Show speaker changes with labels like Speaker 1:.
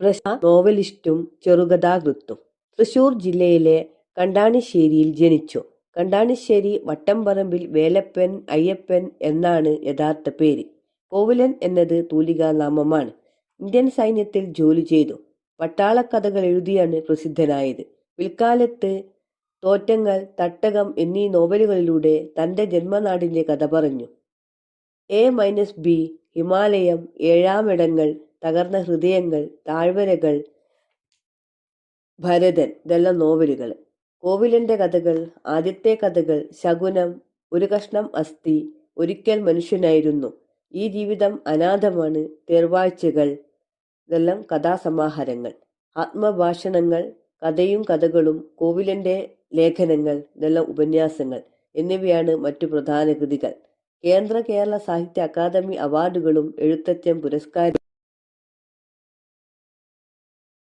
Speaker 1: പ്രശസ്ത നോവലിസ്റ്റും ചെറുകഥാകൃത്തും. തൃശൂർ ജില്ലയിലെ കണ്ടാണിശ്ശേരിയിൽ ജനിച്ചു. കണ്ടാണിശ്ശേരി വട്ടംപറമ്പിൽ വേലപ്പൻ അയ്യപ്പൻ എന്നാണ് യഥാർത്ഥ പേര്. കോവിലൻ എന്നത് തൂലികാനാമമാണ്. ഇന്ത്യൻ സൈന്യത്തിൽ ജോലി ചെയ്തു. പട്ടാളക്കഥകളെഴുതിയാണ് പ്രസിദ്ധനായത്. പിൽക്കാലത്ത് തോറ്റങ്ങൾ, തട്ടകം എന്നീ നോവലുകളിലൂടെ തന്റെ ജന്മനാടിന്റെ കഥ പറഞ്ഞു. എ മൈനസ് ബി, ഹിമാലയം, ഏഴാമിടങ്ങൾ, തകർന്ന ഹൃദയങ്ങൾ, താഴ്വരകൾ, ഭരതൻ ഇതെല്ലാം നോവലുകൾ കോവിലന്റെ കഥകൾ ആദ്യത്തെ കഥകൾ ശകുനം, ഒരു കഷ്ണം അസ്ഥി, ഒരിക്കൽ മനുഷ്യനായിരുന്നു, ഈ ജീവിതം അനാഥമാണ്, തേർവാഴ്ചകൾ ഇതെല്ലാം കഥാസമാഹാരങ്ങൾ. ആത്മഭാഷണങ്ങൾ, കഥയും കഥകളും, കോവിലന്റെ ലേഖനങ്ങൾ ഇതെല്ലാം ഉപന്യാസങ്ങൾ എന്നിവയാണ് മറ്റു പ്രധാന കൃതികൾ. കേന്ദ്ര കേരള സാഹിത്യ അക്കാദമി അവാർഡുകളും എഴുത്തച്ഛൻ പുരസ്കാരവും